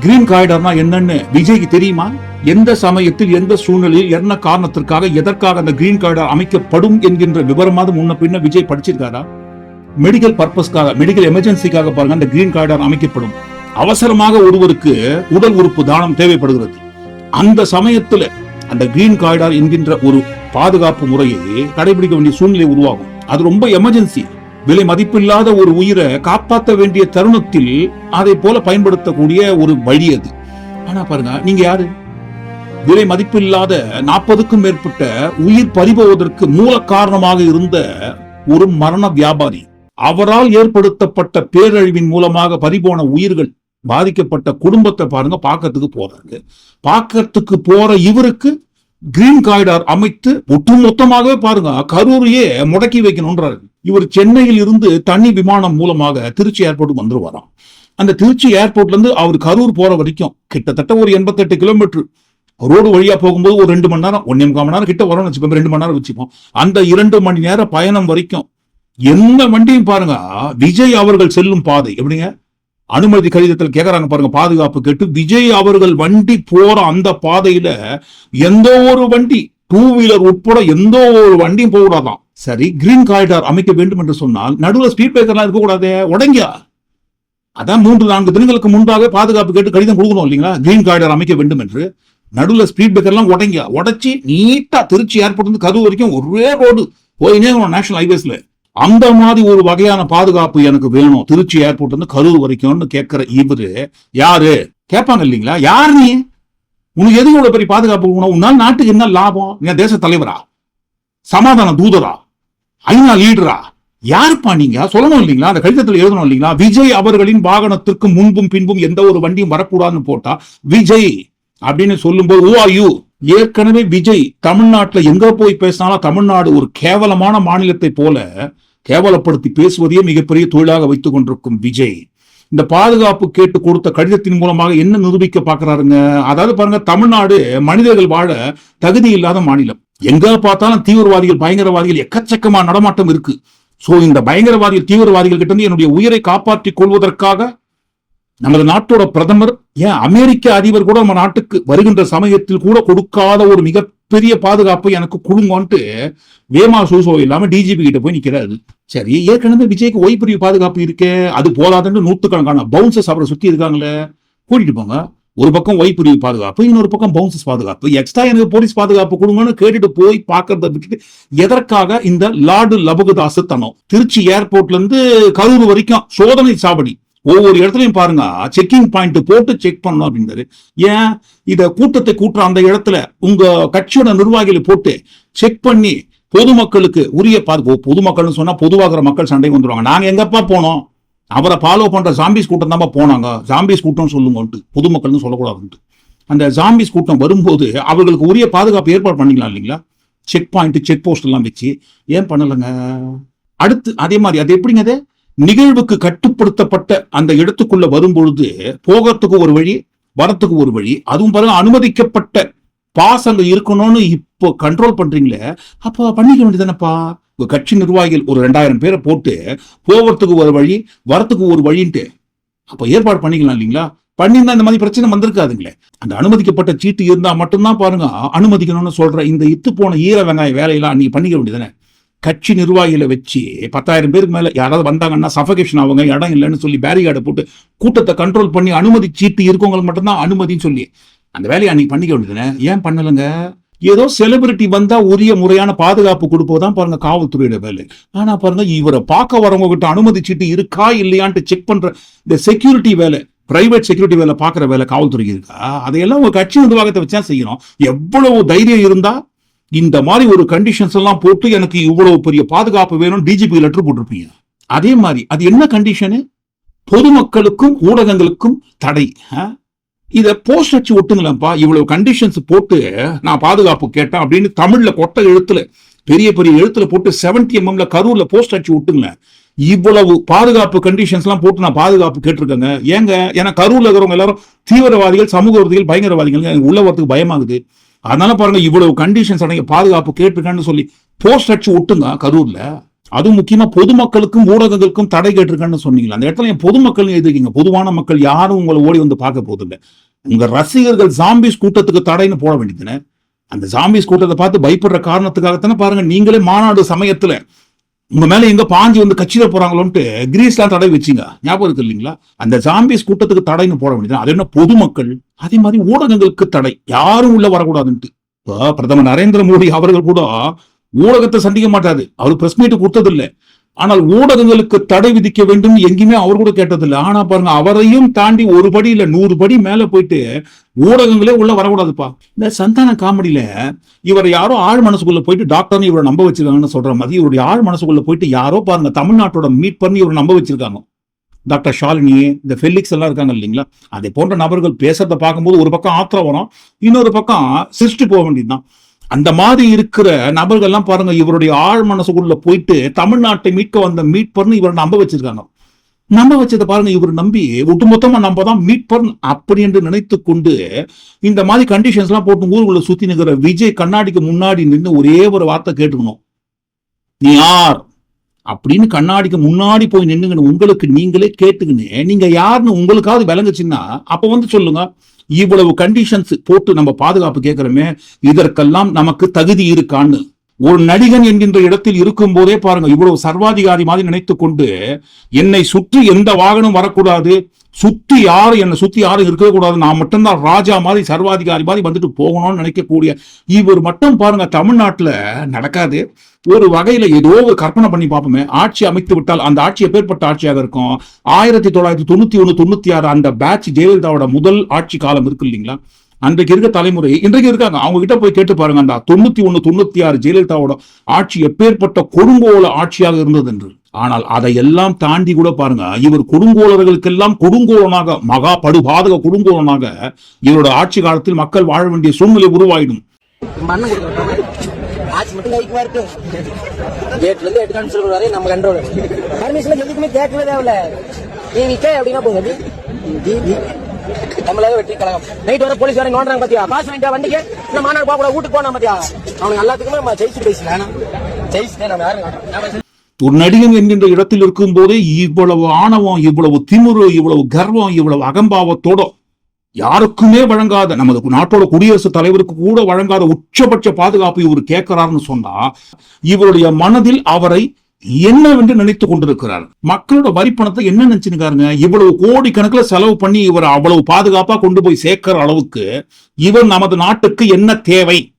கிரீன் காரிடார்னா என்னன்னு விஜய்க்கு தெரியுமா? எந்த சமயத்தில் எந்த சூழ்நிலையில் என்ன காரணத்திற்காக எதற்காக அந்த கிரீன் காரிடார் அமைக்கப்படும் என்கின்ற விவரமாவது முன்ன பின்ன விஜய் படிச்சிருக்காரா? மெடிக்கல் பர்பஸ்க்காக மெடிக்கல் எமர்ஜென்சிக்காக பாருங்க அந்த கிரீன் காரிடார் அமைக்கப்படும். அவசரமாக ஒருவருக்கு உடல் உறுப்பு தானம் தேவைப்படுகிறது. அந்த சமயத்துல அந்த கிரீன் காரிடார் என்கின்ற ஒரு பாதுகாப்பு முறையை கடைபிடிக்க வேண்டிய சூழ்நிலை உருவாகும். அது ரொம்ப எமர்ஜென்சி விலை மதிப்பில்லாத ஒரு உயிரை காப்பாற்ற வேண்டிய தருணத்தில் அதை போல பயன்படுத்தக்கூடிய ஒரு வழி அது. ஆனா பாருங்க நீங்க யாரு? விலை மதிப்பில்லாத நாற்பதுக்கும் மேற்பட்ட உயிர் பறிபோவதற்கு மூல காரணமாக இருந்த ஒரு மரண வியாபாரி. அவரால் ஏற்படுத்தப்பட்ட பேரழிவின் மூலமாக பறிபோன உயிர்கள் பாதிக்கப்பட்ட குடும்பத்தை பாருங்க பார்க்கறதுக்கு போறாரு. பார்க்கறதுக்கு போற இவருக்கு கிரீன் காரிடார் அமைத்து ஒட்டுமொத்தமாகவே பாருங்க கரூரையே முடக்கி வைக்கணும்ன்றாரு. இவர் சென்னையில் இருந்து தனி விமானம் மூலமாக திருச்சி ஏர்போர்ட்டுக்கு வந்துருவாராம். அந்த திருச்சி ஏர்போர்ட்ல இருந்து அவர் கரூர் போற வரைக்கும் கிட்டத்தட்ட ஒரு எண்பத்தெட்டு கிலோமீட்டர் ரோடு வழியா போகும்போது ஒரு ரெண்டு மணி நேரம் ஒன்னே முக்கால் மணி நேரம் கிட்ட வரும்னு வச்சுப்போம் ரெண்டு மணி நேரம் வச்சுப்போம். அந்த இரண்டு மணி நேர பயணம் வரைக்கும் எந்த வண்டியும் பாருங்க விஜய் அவர்கள் செல்லும் பாதை எப்படிங்க? அனுமதி கடிதத்தில் கேட்கறாங்க பாருங்க பாதுகாப்பு கேட்டு விஜய் அவர்கள் வண்டி போற அந்த பாதையில எந்த ஒரு வண்டி டூ வீலர் உட்பட எந்த ஒரு வண்டியும் போகக்கூடாதான் சரி கிரீன் காரிடார் அமைக்க வேண்டும் என்று சொன்னால் நடுவில் ஸ்பீட் பிரேக்கர்லாம் இருக்கக்கூடாதே உடங்கியா? அதான் மூன்று நான்கு தினங்களுக்கு முன்பாக பாதுகாப்பு கேட்டு கடிதம் கொடுக்கணும் இல்லைங்களா? கிரீன் காரிடார் அமைக்க வேண்டும் என்று. நடுவில் ஸ்பீட் பிரேக்கர்லாம் உடங்கியா? உடச்சி நீட்டா திருச்சி ஏர்போர்ட் இருந்து கரூர் வரைக்கும் ஒரே ரோடு போயினே நேஷனல் ஹைவேஸ்ல அந்த மாதிரி ஒரு வகையான பாதுகாப்பு எனக்கு வேணும். திருச்சி ஏர்போர்ட் இருந்து கரூர் வரைக்கும்னு கேட்கிற இவரு யாரு? கேட்பாங்க இல்லைங்களா? யார் நீ? உனக்கு எது இவ்வளவு பெரிய பாதுகாப்பு வேணும்? உன்னால நாட்டுக்கு என்ன லாபம்? நீ தேச தலைவரா? சமாதான தூதரா? ஐநா லீடரா? யாருப்பா நீங்க? சொல்லணும் இல்லைங்களா? அந்த கடிதத்தில் எழுதணும் இல்லைங்களா? விஜய் அவர்களின் வாகனத்திற்கு முன்பும் பின்பும் எந்த ஒரு வண்டியும் வரக்கூடாதுன்னு போட்டா விஜய் அப்படின்னு சொல்லும்போது ஓ யூ ஏற்கனவே விஜய் தமிழ்நாட்டில் எங்க போய் பேசினாலும் தமிழ்நாடு ஒரு கேவலமான மாநிலத்தை போல கேவலப்படுத்தி பேசுவதையே மிகப்பெரிய தொழிலாக வைத்துக் கொண்டிருக்கும் விஜய். இந்த பாதுகாப்பு கேட்டு கொடுத்த கடிதத்தின் மூலமாக என்ன நிரூபிக்க பாக்குறாருங்க அதாவது பாருங்க தமிழ்நாடு மனிதர்கள் வாழ தகுதி இல்லாத மாநிலம். எங்க பார்த்தாலும் தீவிரவாதிகள் பயங்கரவாதிகள் எக்கச்சக்கமா நடமாட்டம் இருக்கு. சோ இந்த பயங்கரவாதிகள் தீவிரவாதிகள் கிட்ட இருந்து என்னுடைய உயிரை காப்பாற்றிக் கொள்வதற்காக நமது நாட்டோட பிரதமர் ஏன் அமெரிக்க அதிபர் கூட நம்ம நாட்டுக்கு வருகின்ற சமயத்தில் கூட கொடுக்காத ஒரு மிகப்பெரிய பாதுகாப்பை எனக்கு கொடுங்கன்ட்டு வேமா சூசோ இல்லாம டிஜிபி கிட்ட போய் நிக்கிறாரு. சரி ஏற்கனவே விஜய்க்கு ஒய்பிரிவு பாதுகாப்பு இருக்கே அது போதாதுன்னு நூத்துக்கணக்கான பவுன்சஸ் அவரை சுத்தி இருக்காங்களே கூட்டிட்டு போங்க. ஒரு பக்கம் ஒய்பிரிவு பாதுகாப்பு இன்னொரு பக்கம் பவுன்சஸ் பாதுகாப்பு. எக்ஸ்ட்ரா எனக்கு போலீஸ் பாதுகாப்பு கொடுங்கன்னு கேட்டுட்டு போய் பார்க்கறத விட்டுட்டு எதற்காக இந்த லார்டு லபகுதாசு தனம்? திருச்சி ஏர்போர்ட்ல இருந்து கரூர் வரைக்கும் சோதனை சாவடி. ஒவ்வொரு இடத்துலையும் பாருங்க செக்கிங் பாயிண்ட் போட்டு செக் பண்ணணும் அப்படின்றாரு ஏன்? இத கூட்டத்தை கூட்டுற அந்த இடத்துல உங்க கட்சியோட நிர்வாகிகளை போட்டு செக் பண்ணி பொதுமக்களுக்கு உரிய பாதுகாப்பு பொதுமக்கள்னு சொன்னா பொதுவாகிற மக்கள் சண்டைக்கு வந்துருவாங்க. நாங்க எங்கப்பா போனோம்? அவரை ஃபாலோ பண்ற ஜாம்பிஸ் கூட்டம் தான் போனாங்க. ஜாம்பிஸ் கூட்டம் சொல்லுங்கன்ட்டு. பொதுமக்கள்னு சொல்லக்கூடாதுன்ட்டு. அந்த ஜாம்பிஸ் கூட்டம் வரும்போது அவர்களுக்கு உரிய பாதுகாப்பு ஏற்பாடு பண்ணிக்கலாம் இல்லைங்களா? செக் பாயிண்ட் செக் போஸ்ட் எல்லாம் வச்சு. ஏன் பண்ணலைங்க? அடுத்து அதே மாதிரி அது எப்படிங்க அது? நிகழ்வுக்கு கட்டுப்படுத்தப்பட்ட அந்த இடத்துக்குள்ள வரும்பொழுது போகிறதுக்கு ஒரு வழி வரத்துக்கு ஒரு வழி அதுவும் பாருங்க அனுமதிக்கப்பட்ட பாஸ் அங்க இருக்கணும்னு இப்போ கண்ட்ரோல் பண்றீங்களே அப்போ பண்ணிக்க வேண்டியதானப்பா உங்க கட்சி நிர்வாகிகள் ஒரு ரெண்டாயிரம் பேரை போட்டு போகிறதுக்கு ஒரு வழி வரத்துக்கு ஒரு வழின்ட்டு அப்ப ஏற்பாடு பண்ணிக்கலாம் இல்லைங்களா? பண்ணியிருந்தா இந்த மாதிரி பிரச்சனை வந்திருக்காதுங்களே. அந்த அனுமதிக்கப்பட்ட சீட்டு இருந்தா மட்டும்தான் பாருங்க அனுமதிக்கணும்னு சொல்ற இந்த இத்து போன ஈர வெங்காய வேலையெல்லாம் நீங்க பண்ணிக்க வேண்டியதானே கட்சி நிர்வாகிகளை வச்சு பத்தாயிரம் பேருக்கு மேல யாராவது வந்தாங்கன்னா சஃபகேஷன் அவங்க இடம் இல்லைன்னு சொல்லி பேரிகார்டை போட்டு கூட்டத்தை கண்ட்ரோல் பண்ணி அனுமதி சீட்டு இருக்கவங்களுக்கு மட்டும்தான் அனுமதின்னு சொல்லி. அந்த வேலையை அன்னைக்கு பண்ணிக்க வேண்டியதுனே ஏன் பண்ணலைங்க? ஏதோ செலிபிரிட்டி வந்தா உரிய முறையான பாதுகாப்பு கொடுப்பதுதான் பாருங்க காவல்துறையோட வேலை. ஆனா பாருங்க இவரை பார்க்க வரவங்க கிட்ட அனுமதி சீட்டு இருக்கா இல்லையான்ட்டு செக் பண்ற இந்த செக்யூரிட்டி வேலை பிரைவேட் செக்யூரிட்டி வேலை பார்க்குற வேலை காவல்துறைக்கு இருக்கா? அதையெல்லாம் உங்கள் கட்சி நிர்வாகத்தை வச்சா செய்யணும். எவ்வளவு தைரியம் இருந்தா இந்த மாதிரி ஒரு கண்டிஷன்ஸ் எல்லாம் போட்டு எனக்கு இவ்வளவு பெரிய பாதுகாப்பு வேணும் டிஜிபி லெட்டர் போட்டிருப்பீங்க. அதே மாதிரி அது என்ன கண்டிஷனு பொதுமக்களுக்கும் ஊடகங்களுக்கும் தடை. ஆ? போஸ்ட் அடிச்சு ஒட்டுங்களேன்ப்பா இவ்வளவு கண்டிஷன்ஸ் போட்டு நான் பாதுகாப்பு கேட்டேன் அப்படின்னு தமிழ்ல கொட்ட எழுத்துல பெரிய பெரிய எழுத்துல போட்டு 70 எம்எம்ல கரூர்ல போஸ்ட் அடிச்சு விட்டுங்களேன். இவ்வளவு பாதுகாப்பு கண்டிஷன்ஸ் எல்லாம் போட்டு நான் பாதுகாப்பு கேட்டிருக்கேங்க. ஏங்க? ஏன்னா கரூர்ல இருக்கிறவங்க எல்லாரும் தீவிரவாதிகள் சமூக பயங்கரவாதிகள். எனக்கு உள்ள வரதுக்கு பயமாகுது. அதனால பாருங்க இவ்வளவு கண்டிஷன்ஸ் அடங்கிய பாதுகாப்பு கேட்டிருக்கான்னு சொல்லி போஸ்ட் அடிச்சு ஒட்டுங்க கரூர்ல. அதுவும் முக்கியமா பொதுமக்களுக்கும் ஊடகங்களுக்கும் தடை கேட்டிருக்கான்னு சொன்னீங்களா அந்த இடத்துல என் பொதுமக்கள் எழுதிருக்கீங்க? பொதுவான மக்கள் யாரும் உங்களை ஓடி வந்து பார்க்க போதில்லை உங்க ரசிகர்கள் ஜாம்பிஸ் கூட்டத்துக்கு தடைன்னு போட வேண்டியதுன்னு அந்த ஜாம்பிஸ் கூட்டத்தை பார்த்து பயப்படுற காரணத்துக்காகத்தானே பாருங்க நீங்களே மாநாடு சமயத்துல உங்க மேல எங்க பாஞ்சு வந்து கட்சியில போறாங்களோன்ட்டு கிரீஸ்லாம் தடை வச்சீங்க. ஞாபகம் இருக்கு இல்லைங்களா? அந்த ஜாம்பிஸ் கூட்டத்துக்கு தடைன்னு போட வேண்டியது அது என்ன பொதுமக்கள்? அதே மாதிரி ஊடகங்களுக்கு தடை. யாரும் உள்ள வரக்கூடாதுன்ட்டு. பிரதமர் நரேந்திர மோடி அவர்கள் கூட ஊடகத்தை சந்திக்க மாட்டாரு. அவர் பிரஸ் மீட் கொடுத்தது இல்ல ஆனால் ஊடகங்களுக்கு தடை விதிக்க வேண்டும் எங்கேயுமே அவர் கூட கேட்டதில்லை. ஆனா பாருங்க அவரையும் தாண்டி ஒரு படி இல்ல நூறு படி மேல போயிட்டு ஊடகங்களே உள்ள வரக்கூடாதுப்பா. இந்த சந்தான காமெடியில இவர் யாரோ ஆழ் மனசுக்குள்ள போயிட்டு டாக்டர்னு இவரை நம்ப வச்சிருக்காங்கன்னு சொல்ற மாதிரி இவருடைய ஆழ் மனசுக்குள்ள போயிட்டு யாரோ பாருங்க தமிழ்நாட்டோட மீட் பண்ணி இவரை நம்ப வச்சிருக்காங்க. டாக்டர் ஷாலினி இந்த ஃபெலிக்ஸ் எல்லாம் இருக்காங்க இல்லைங்களா? அதை போன்ற நபர்கள் பேசுறத பார்க்கும்போது ஒரு பக்கம் ஆத்திரம் வரும் இன்னொரு பக்கம் சிருஷ்டி போக வேண்டியதுதான். அந்த மாதிரி இருக்கிற நபர்கள்லாம் பாருங்க இவருடைய ஆழ் மனசுக்குள்ள போயிட்டு தமிழ்நாட்டை மீட்க வந்த மீட்பர்னு இவரை நம்ப வச்சிருக்காங்க. நம்ப வச்சதை பாருங்க இவர் நம்பி ஒட்டுமொத்தமா நம்ம தான் மீட்பர் அப்படி என்று நினைத்து கொண்டு இந்த மாதிரி கண்டிஷன்ஸ் எல்லாம் போட்டு ஊருக்குள்ள சுத்தி நிற்கிற விஜய் கண்ணாடிக்கு முன்னாடி நின்று ஒரே ஒரு வார்த்தை கேட்டுக்கணும். நீ யார்? அப்படின்னு கண்ணாடிக்கு முன்னாடி போய் நின்னுங்கன்னு உங்களுக்கு நீங்களே கேட்டுக்கின்னு நீங்க யாருன்னு உங்களுக்காவது விளங்குச்சுன்னா அப்ப வந்து சொல்லுங்க. இவ்வளவு கண்டிஷன்ஸ் போட்டு நம்ம பாதுகாப்பு கேட்கிறோமே இதற்கெல்லாம் நமக்கு தகுதி இருக்கான்னு. ஒரு நடிகன் என்கின்ற இடத்தில் இருக்கும் போதே பாருங்க இவ்வளவு சர்வாதிகாரி மாதிரி நினைத்து கொண்டு என்னை சுற்றி எந்த வாகனம் வரக்கூடாது சுத்தி யாரும் என்னை சுத்தி யாரும் இருக்கவே கூடாது நான் மட்டும்தான் ராஜா மாதிரி சர்வாதிகாரி மாதிரி வந்துட்டு போகணும்னு நினைக்கக்கூடிய இவர் மட்டும் பாருங்க தமிழ்நாட்டுல நடக்காது. ஒரு வகையில ஏதோ ஒரு கற்பனை பண்ணி பார்ப்போமே ஆட்சி அமைத்து விட்டால் அந்த ஆட்சி எப்பேற்பட்ட ஆட்சியாக இருக்கும். ஆயிரத்தி தொள்ளாயிரத்தி தொண்ணூத்தி ஒண்ணு தொண்ணூத்தி ஆறு அந்த பேட்ச் ஜெயலலிதாவோட முதல் ஆட்சி காலம் இருக்கு இல்லைங்களா? அன்றைக்கு இருக்க தலைமுறை இன்றைக்கு இருக்காங்க. அவங்க கிட்ட போய் கேட்டு பாருங்க அந்த தொண்ணூத்தி ஒண்ணு தொண்ணூத்தி ஆறு ஜெயலலிதாவோட ஆட்சி எப்பேற்பட்ட கொடுங்கோல ஆட்சியாக இருந்தது என்று ஆனால் அதையெல்லாம் தாண்டி கூட பாருங்க இவர் கொடுங்கோலர்களுக்கெல்லாம் கொடுங்கோலனாக மகா படுபாதக கொடுங்கோலனாக இவரோட ஆட்சி காலத்தில் மக்கள் வாழ வேண்டிய சூழ்நிலை உருவாயிடும். ஆட்சி மட்டும் கைக்கு இருந்து எட்டு வரையும் நம்ம கண்ட்ரோல் பர்மிஷன் எதுக்குமே கேட்கவே தேவையில்ல. நீ நிக்க அப்படின்னா போகுது நம்மளாவே வெற்றி கழகம். நைட் வர போலீஸ் வர நோண்டுறாங்க பாத்தியா? பாஸ் வாங்கிட்டா வண்டிக்கு. இந்த மாநாடு போக கூட வீட்டுக்கு போனா பாத்தியா? அவனுக்கு எல்லாத்துக்குமே நம்ம ஜெயிச்சு பேசல ஜெயிச்சுட்டே நம்ம யாரும் ஒரு நடிகன் என்கின்ற இடத்தில் இருக்கும் போதே இவ்வளவு ஆணவம் இவ்வளவு திமிரு இவ்வளவு கர்வம் இவ்வளவு அகம்பாவத்தோட யாருக்குமே வழங்காத நமது நாட்டோட குடியரசுத் தலைவருக்கு கூட வழங்காத உச்சபட்ச பாதுகாப்பு இவர் கேட்கிறாருன்னு சொன்னா இவருடைய மனதில் அவரை என்னவென்று நினைத்துக் கொண்டிருக்கிறார். மக்களோட வரி பணத்தை என்ன நினைச்சுருக்காருங்க இவ்வளவு கோடி கணக்குல செலவு பண்ணி இவர் அவ்வளவு பாதுகாப்பா கொண்டு போய் சேர்க்கிற அளவுக்கு இவர் நமது நாட்டுக்கு என்ன தேவை?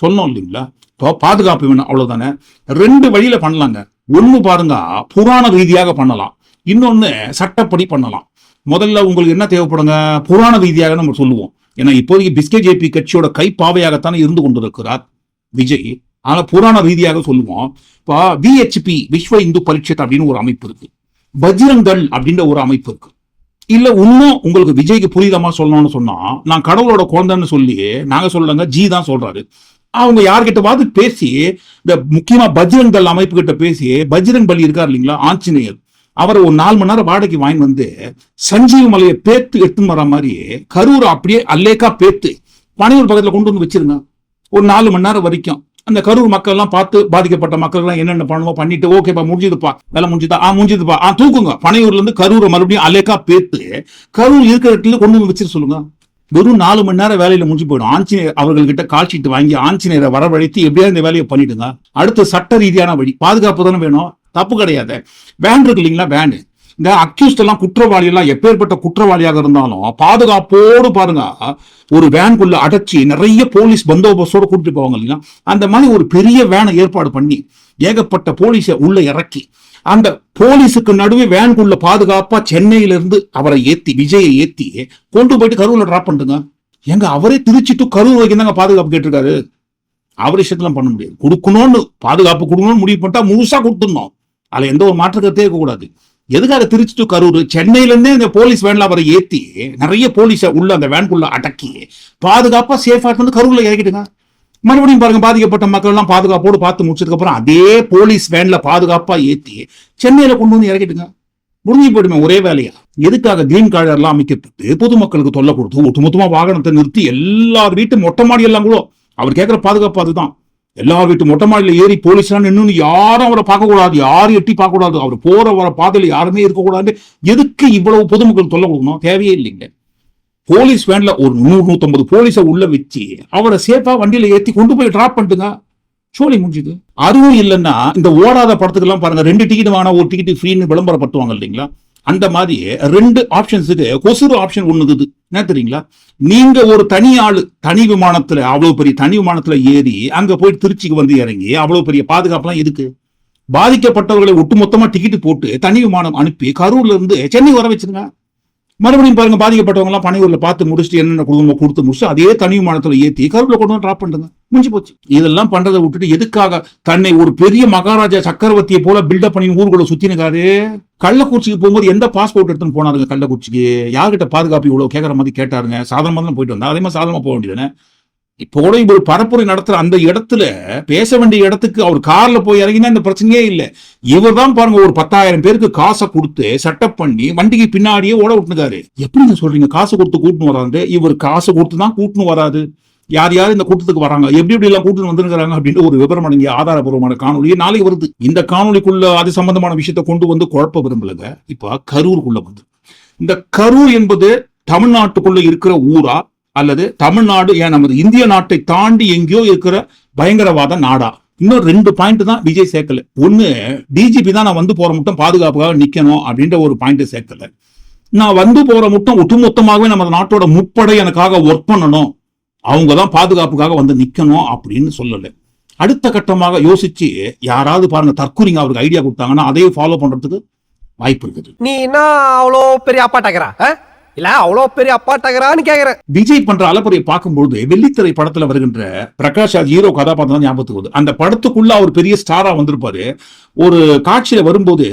சொன்னோம் இல்லைங்களா? இப்போ பாதுகாப்பு வேணும் அவ்வளவுதானே. ரெண்டு வழியில பண்ணலாங்க. ஒன்று பாருங்க புராண ரீதியாக பண்ணலாம். இன்னொன்னு சட்டப்படி பண்ணலாம். முதல்ல உங்களுக்கு என்ன தேவைப்படுங்க? புராண ரீதியாக நம்ம சொல்லுவோம். ஏன்னா இப்போதைக்கு பிஸ்கே ஜேபி கட்சியோட கைப்பாவையாகத்தானே இருந்து கொண்டிருக்கிறார் விஜய். ஆனால் புராண ரீதியாக சொல்லுவோம். இப்போ விஹெச்பி விஸ்வ இந்து பரிஷத் அப்படின்னு ஒரு அமைப்பு இருக்கு. பஜ்ரங் தள் அப்படின்ற ஒரு அமைப்பு இருக்கு. இல்ல இன்னும் உங்களுக்கு விஜய்க்கு புரிதமா சொல்லணும்னு சொன்னா நான் கடவுளோட குழந்தைன்னு சொல்லி நாங்க சொல்லலங்க ஜி தான் சொல்றாரு. அவங்க யார்கிட்டவாது பேசி இந்த முக்கியமா பஜ்ரங் தள் அமைப்பு கிட்ட பேசி பஜ்ரங் பலி இருக்கார் இல்லைங்களா ஆஞ்சநேயர். அவரை ஒரு நாலு மணி நேரம் வாடகைக்கு வாங்கி வந்து சஞ்சீவ மலையை பேத்து எடுத்துன்னு வர மாதிரி கரூர் அப்படியே அல்லேக்கா பேத்து பனையூர் பக்கத்துல கொண்டு வந்து வச்சிருங்க. ஒரு நாலு மணி நேரம் வரைக்கும். அந்த கரூர் மக்கள் எல்லாம் பார்த்து பாதிக்கப்பட்ட மக்கள் எல்லாம் என்னென்ன பண்ணுவோம் பண்ணிட்டு ஓகேப்பா முடிஞ்சதுப்பா. வேலை முடிஞ்சுதா? ஆ முடிஞ்சதுப்பா. ஆ தூக்குங்க. பனையூர்ல இருந்து கரூரை மறுபடியும் அலேக்கா பேத்து கரூர் இருக்கிற இடத்துல கொண்டு வந்து வச்சிரு சொல்லுங்க. வெறும் நாலு மணி நேரம் வேலையில முடிஞ்சு போயிடும். ஆஞ்சநேயர் அவர்கள்கிட்ட கால் வாங்கி ஆஞ்சநேயரை வரவழைத்து எப்படியாவது இந்த வேலையை பண்ணிடுங்க. அடுத்து சட்ட ரீதியான வழி. பாதுகாப்பு தானே வேணும்? தப்பு கிடையாது. வேன் இருக்கு இல்லைங்களா? வேன் இந்த அக்யூஸ்ட் எல்லாம் குற்றவாளி எல்லாம் எப்பேற்பட்ட குற்றவாளியாக இருந்தாலும் பாதுகாப்போடு பாருங்க. ஒரு வேன்குள்ள அடைச்சி நிறைய போலீஸ் பந்தோபஸ்தோடு கூட்டிட்டு போவாங்க இல்லையா அந்த மாதிரி ஒரு பெரிய வேனை ஏற்பாடு பண்ணி ஏகப்பட்ட போலீஸை உள்ள இறக்கி அந்த போலீஸுக்கு நடுவே வேன்குள்ள பாதுகாப்பா சென்னையில இருந்து அவரை ஏத்தி விஜயை ஏத்தி கொண்டு போயிட்டு கரூர்ல டிராப் பண்ணுங்க எங்க அவரே திருச்சி டு கரூர் வரைக்கும் தாங்க பாதுகாப்பு கேட்டிருக்காரு. அவர் விஷயத்துல பண்ண முடியாது. கொடுக்கணும்னு பாதுகாப்பு கொடுக்கணும்னு முடிவு பண்ணிட்டா முழுசா கொடுத்துடணும். அதுல எந்த ஒரு மாற்று கருத்தே இருக்கக்கூடாது. எதுக்காக திருச்சி டு கரூர்? சென்னையிலேருந்தே இந்த போலீஸ் வேன்ல அவரை ஏற்றி நிறைய போலீஸை உள்ள அந்த வேன்குள்ள அடக்கி பாதுகாப்பாக சேஃபாக வந்து கரூரில் இறக்கிடுங்க மறுபடியும் பாருங்க பாதிக்கப்பட்ட மக்கள் எல்லாம் பாதுகாப்போடு பார்த்து முடிச்சதுக்கப்புறம் அதே போலீஸ் வேன்ல பாதுகாப்பாக ஏற்றி சென்னையில் கொண்டு வந்து இறக்கிட்டுங்க. முடிஞ்சு போயிடுமே ஒரே வேலையா? எதுக்காக கிரீன் கார்டு எல்லாம் அமைக்கப்பட்டு பொதுமக்களுக்கு தொல்லை கொடுத்து ஒட்டுமொத்தமாக வாகனத்தை நிறுத்தி எல்லார் வீட்டு மொட்டை மாடி எல்லாம் கூட அவர் கேட்குற பாதுகாப்பு அதுதான். எல்லார் வீட்டு மொட்டை மாடியில ஏறி போலீஸ்லாம் நின்னு யாரும் அவரை பார்க்கக்கூடாது யாரும் எட்டி பார்க்கக்கூடாது. அவர் போற வர பாதையில் யாருமே இருக்கக்கூடாது. எதுக்கு இவ்வளவு பொதுமக்கள் தொல்லை கொடுக்கணும்? தேவையே இல்லைங்க. போலீஸ் வேன்ல ஒரு நூறு நூத்தம்பது போலீஸை உள்ள வச்சு அவரை சேஃபா வண்டியில ஏத்தி கொண்டு போய் டிராப் பண்ணிட்டுங்க. சோழி முடிஞ்சுது. அதுவும் இல்லைன்னா இந்த ஓடாத படத்துக்கு எல்லாம் பாருங்க ரெண்டு டிக்கெட் வாங்கினா ஒரு டிக்கெட் ஃப்ரீன்னு விளம்பரப்படுத்துவாங்க இல்லைங்களா? அந்த மாதிரி ரெண்டு ஆப்ஷன்ஸுக்கு கொசுறு ஆப்ஷன் ஒன்று இருக்குது. என்ன தெரியுங்களா? நீங்க ஒரு தனி ஆளு தனி விமானத்துல அவ்வளவு பெரிய தனி விமானத்துல ஏறி அங்க போயிட்டு திருச்சிக்கு வந்து இறங்கி அவ்வளவு பெரிய பாதுகாப்புலாம் இருக்கு பாதிக்கப்பட்டவர்களை ஒட்டுமொத்தமா டிக்கெட் போட்டு தனி விமானம் அனுப்பி கரூர்ல இருந்து சென்னை வர வச்சிருங்க. மறுபடியும் பாருங்க பாதிக்கப்பட்டவங்க எல்லாம் பனையூர்ல பார்த்து முடிச்சுட்டு என்னென்ன கொடுக்கணுமோ கொடுத்து முடிச்சு அதே தனி விமானத்துல ஏத்தி கருவில் கொண்டு வந்து டிராப் பண்ணுங்க முடிஞ்சு போச்சு. இதெல்லாம் பண்றதை விட்டுட்டு எதுக்காக தன்னை ஒரு பெரிய மகாராஜா சக்கரவர்த்தியை போல பில்டப் பண்ணி ஊருக்குள்ள சுத்தினுக்காரு? கள்ளக்குறிச்சிக்கு போகும்போது எந்த பாஸ்போர்ட் எடுத்துன்னு போனாருங்க கள்ளக்குறிச்சிக்கு? யார்கிட்ட பாதுகாப்பு இவ்வளவு கேட்கற மாதிரி கேட்டாருங்க. சாதாரணமா தான் போயிட்டு வந்தா அதே மாதிரி சாதாரணமா போக வேண்டியதானே இப்போ கூட இவர் பரப்புரை நடத்துற அந்த இடத்துல பேச வேண்டிய இடத்துக்கு அவர் கார்ல போய் இறங்கினா இந்த பிரச்சனையே இல்லை. இவர் தான் பாருங்க ஒரு பத்தாயிரம் பேருக்கு காசை கொடுத்து செட்டப் பண்ணி வண்டிக்கு பின்னாடியே ஓட விட்டுருக்காரு. எப்படிங்க சொல்றீங்க? காசு கொடுத்து கூட்டுன்னு வராது. இவர் காசு கொடுத்து தான் கூட்டுன்னு வராது. யார் யார் இந்த கூட்டத்துக்கு வராங்க? எப்படி எப்படி எல்லாம் கூட்டின்னு வந்திருக்காங்க அப்படின்னு ஒரு விவரம் அடங்கிய ஆதாரபூர்வமான காணொலியை நாளைக்கு வருது. இந்த காணொலிக்குள்ள அது சம்பந்தமான விஷயத்தை கொண்டு வந்து குழப்ப விரும்பலங்க. இப்ப கரூருக்குள்ள வந்து. இந்த கரூர் என்பது தமிழ்நாட்டுக்குள்ள இருக்கிற ஊரா? அல்லது தமிழ்நாடு ஏன் நமது இந்திய நாட்டை தாண்டி எங்கேயோ இருக்கிற பயங்கரவாத நாடா? இன்னும் ரெண்டு பாயிண்ட் தான் விஜய் சேர்க்கல ஒன்னு டிஜிபி தான் நான் வந்து போற மட்டும் பாதுகாப்புக்காக நிக்கணும் அப்படின்ற ஒரு பாயிண்ட் சேர்க்கல நான் வந்து போற மட்டும் ஒட்டுமொத்தமாகவே நமது நாட்டோட முப்படை எனக்காக ஒர்க் பண்ணணும். அவங்க தான் பாதுகாப்புக்காக வந்து நிக்கணும் அப்படின்னு சொல்லல. அடுத்த கட்டமாக யோசிச்சு யாராவது பாருங்க தற்கூரிங்க அவருக்கு ஐடியா கொடுத்தாங்கன்னா அதையே ஃபாலோ பண்றதுக்கு வாய்ப்பு இருக்குது. நீ என்ன அவ்வளோ பெரிய அப்பாட்டாக்கிறா இல்ல அவ்வளோ பெரிய அப்பாட்டாக்கிறான்னு கேக்குறேன். விஜய் பண்ற அலப்பறையை பார்க்கும்போது வெள்ளித்திரை படத்துல வருகின்ற பிரகாஷ் ராஜ் ஹீரோ கதாபாத்திரம் தான் ஞாபகத்துக்கு வருது. அந்த படத்துக்குள்ள அவர் பெரிய ஸ்டாரா வந்திருப்பாரு. ஒரு காட்சியில வரும்போது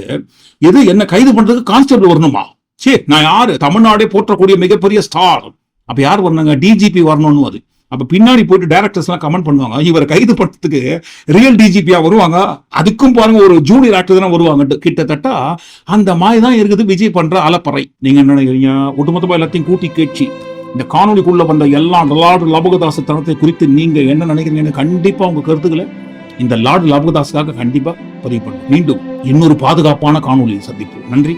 எது என்ன கைது பண்றதுக்கு கான்ஸ்டபிள் வரணுமா? சே நான் யாரு? தமிழ்நாடே போற்றக்கூடிய மிகப்பெரிய ஸ்டார் அப்ப யார் வரணுங்க? டிஜிபி வரணும்னு அது. அப்ப பின்னாடி போயிட்டு டேரக்டர்ஸ்லாம் கமெண்ட் பண்ணுவாங்க இவரை கைது பண்றதுக்கு ரியல் டிஜிபியா வருவாங்க அதுக்கும் பாருங்க ஒரு ஜூனியர் ஆக்டர் தானே வருவாங்க கிட்டத்தட்ட அந்த மாதிரி தான் இருக்குது விஜய் பண்ற அலப்பறை. நீங்க என்ன நினைக்கிறீங்க? ஒட்டுமொத்தமா எல்லாத்தையும் கூட்டி கேட்சி. இந்த காணொலிக்குள்ள வந்த எல்லா லார்டு லபகதாச தனத்தை குறித்து நீங்க என்ன நினைக்கிறீங்கன்னு கண்டிப்பா உங்க கருத்துக்களை இந்த லார்டு லபகதாஸுக்காக கண்டிப்பா பதிவு பண்ணும் மீண்டும் இன்னொரு பாதுகாப்பான காணொலியை சந்திப்போம். நன்றி.